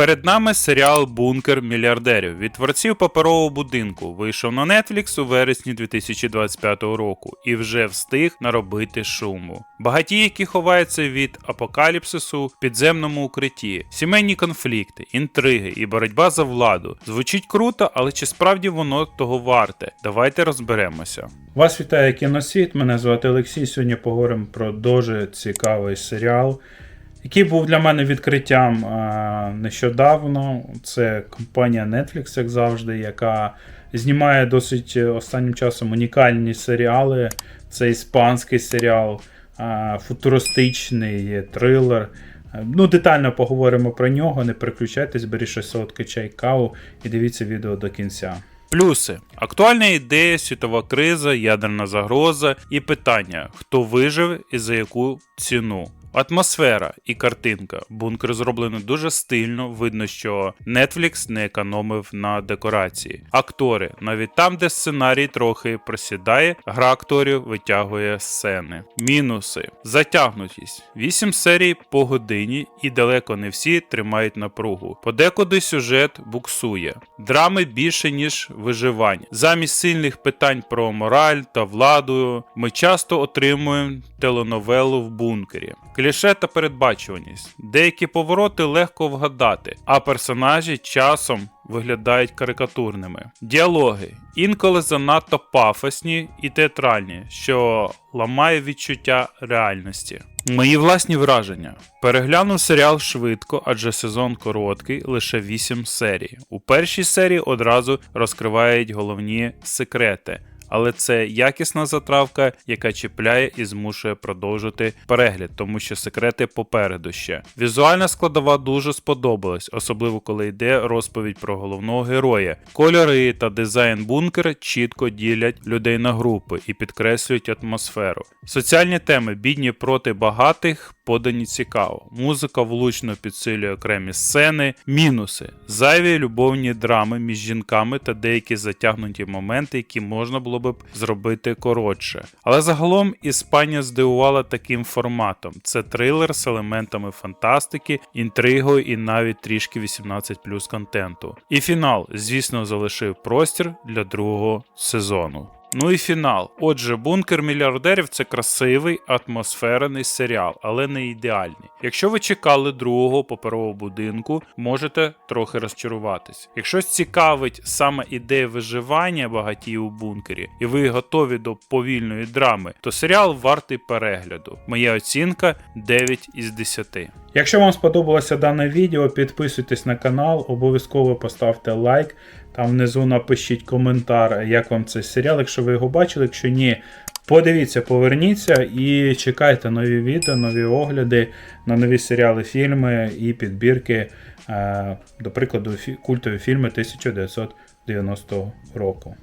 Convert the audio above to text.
Перед нами серіал Бункер мільярдерів від творців паперового будинку. Вийшов на Netflix у вересні 2025 року і вже встиг наробити шуму. Багатії, які ховаються від апокаліпсису в підземному укритті, сімейні конфлікти, інтриги і боротьба за владу. Звучить круто, але чи справді воно того варте? Давайте розберемося. Вас вітає кіносвіт. Мене звати Олексій. Сьогодні поговоримо про дуже цікавий серіал, який був для мене відкриттям нещодавно. Це компанія Netflix, як завжди, яка знімає досить е, останнім часом унікальні серіали. Це іспанський серіал, футуристичний трилер. Е, Ну, детально поговоримо про нього. Не переключайтесь, беріть щось солодке чай, каву і дивіться відео до кінця. Плюси: актуальна ідея, світова криза, ядерна загроза і питання: хто вижив і за яку ціну. Атмосфера і картинка. Бункер зроблено дуже стильно. Видно, що Netflix не економив на декорації. Актори, навіть там, де сценарій трохи просідає, гра акторів витягує сцени. Мінуси: затягнутість. 8 серій по годині, і далеко не всі тримають напругу. Подекуди сюжет буксує. Драми більше, ніж виживань. Замість сильних питань про мораль та владу, ми часто отримуємо теленовелу в бункері. Кліше та передбачуваність. Деякі повороти легко вгадати, а персонажі часом виглядають карикатурними. Діалоги інколи занадто пафосні і театральні, що ламає відчуття реальності. Мої власні враження. Переглянув серіал швидко, адже сезон короткий, лише 8 серій. У першій серії одразу розкривають головні секрети. Але це якісна затравка, яка чіпляє і змушує продовжити перегляд, тому що секрети попереду ще. Візуальна складова дуже сподобалась, особливо коли йде розповідь про головного героя. Кольори та дизайн бункера чітко ділять людей на групи і підкреслюють атмосферу. Соціальні теми бідні проти багатих подані цікаво. Музика влучно підсилює окремі сцени, мінуси, зайві любовні драми між жінками та деякі затягнуті моменти, які можна було б зробити коротше. Але загалом Іспанія здивувала таким форматом: це трилер з елементами фантастики, інтригою і навіть трішки 18 контенту. І фінал, звісно, залишив простір для другого сезону. Ну і фінал. Отже, бункер мільярдерів це красивий атмосферний серіал, але не ідеальний. Якщо ви чекали другого паперового будинку, можете трохи розчаруватись. Якщо цікавить саме ідея виживання багатіїв у бункері, і ви готові до повільної драми, то серіал вартий перегляду. Моя оцінка 9 із 10. Якщо вам сподобалося дане відео, підписуйтесь на канал, обов'язково поставте лайк. Там внизу напишіть коментар, як вам цей серіал, якщо ви його бачили, якщо ні, подивіться, поверніться і чекайте нові відео, нові огляди на нові серіали, фільми і підбірки, е, до прикладу, культові фільми 1990 року.